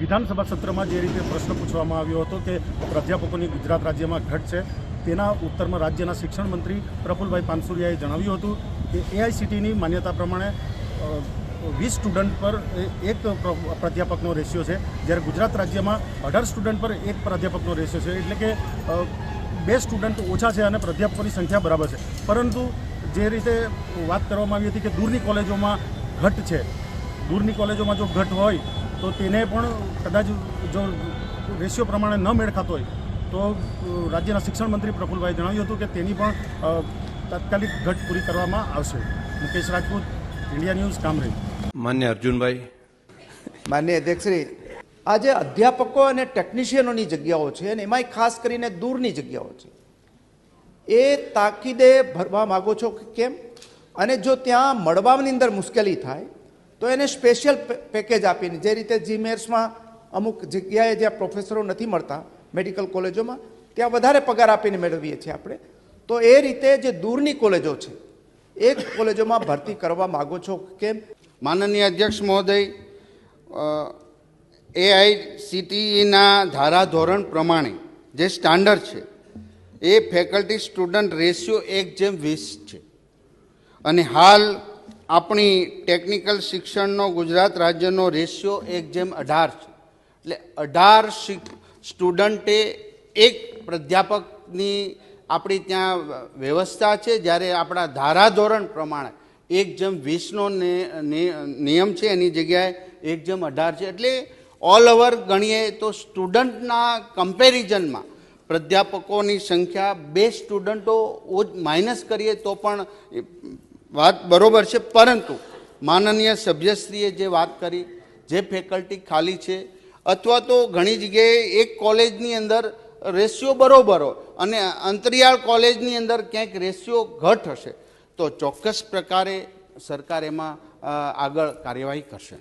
વિધાનસભા સત્રમાં જે રીતે પ્રશ્ન પૂછવામાં આવ્યો હતો કે પ્રાધ્યાપકોની ગુજરાત રાજ્યમાં ઘટ છે, તેના ઉત્તરમાં રાજ્યના શિક્ષણ મંત્રી પ્રફુલભાઈ પાનસુરિયાએ જણાવ્યું હતું કે એઆઈસીટીની માન્યતા પ્રમાણે વીસ સ્ટુડન્ટ પર એક પ્રાધ્યાપકનો રેશિયો છે, જ્યારે ગુજરાત રાજ્યમાં અઢાર સ્ટુડન્ટ પર એક પ્રાધ્યાપકનો રેશિયો છે. એટલે કે બે સ્ટુડન્ટ ઓછા છે અને પ્રાધ્યાપકોની સંખ્યા બરાબર છે. પરંતુ જે રીતે વાત કરવામાં આવી હતી કે દૂરની કોલેજોમાં ઘટ છે, દૂરની કોલેજોમાં જો ઘટ હોય તો તેને પણ કદાચ જો રેશિયો પ્રમાણે ન મેળ ખાતો હોય તો રાજ્યના શિક્ષણ મંત્રી પ્રફુલભાઈ જણાવ્યું હતું કે તેની પણ તાત્કાલિક ઘટ પૂરી કરવામાં આવશે. Mukesh Rajput India news Kamrej. માન્ય અર્જુનભાઈ. માન્ય અધ્યક્ષશ્રી આજે અધ્યાપકો અને ટેકનિશિયનોની જગ્યાઓ છે અને એમાંય ખાસ કરીને દૂરની જગ્યાઓ છે. એ તાકીદે ભરવા માગો છો કે કેમ? અને જો ત્યાં મળવાની અંદર મુશ્કેલી થાય તો એને સ્પેશિયલ પેકેજ આપીને, જે રીતે જીમેર્સમાં અમુક જગ્યાએ જ્યાં પ્રોફેસરો નથી મળતા મેડિકલ કોલેજોમાં ત્યાં વધારે પગાર આપીને મેળવીએ છીએ આપણે. તો એ રીતે જે દૂરની કોલેજો છે, એ કોલેજોમાં ભરતી કરવા માગો છો કેમ? માનનીય અધ્યક્ષ મહોદય એઆઈસીટીઈના ધારાધોરણ પ્રમાણે જે સ્ટાન્ડર્ડ છે, એ ફેકલ્ટી સ્ટુડન્ટ રેશિયો એક જેમ વીસ છે. અને હાલ આપણી ટેકનિકલ શિક્ષણનો ગુજરાત રાજ્યનો રેશિયો એક જેમ અઢાર છે. એટલે અઢાર સ્ટુડન્ટે એક પ્રાધ્યાપકની આપણી ત્યાં વ્યવસ્થા છે, જ્યારે આપણા ધારાધોરણ પ્રમાણે એક જેમ વીસનો નિયમ છે, એની જગ્યાએ એક જેમ અઢાર છે. એટલે ઓલ ઓવર ગણીએ તો સ્ટુડન્ટના કમ્પેરિઝનમાં પ્રાધ્યાપકોની સંખ્યા બે સ્ટુડન્ટો માઇનસ કરીએ તો પણ વાત બરોબર છે, પરંતુ માનનીય સભ્યશ્રીએ જે વાત કરી, જે ફેકલ્ટી ખાલી છે, અથવા તો ઘણી જગ્યાએ એક કોલેજની અંદર રેશિયો બરોબર અને અંતરિયાળ કોલેજની અંદર ક્યાંક રેશિયો ઘટ હશે, તો ચોક્કસ પ્રકારે સરકાર એમાં આગળ કાર્યવાહી કરશે.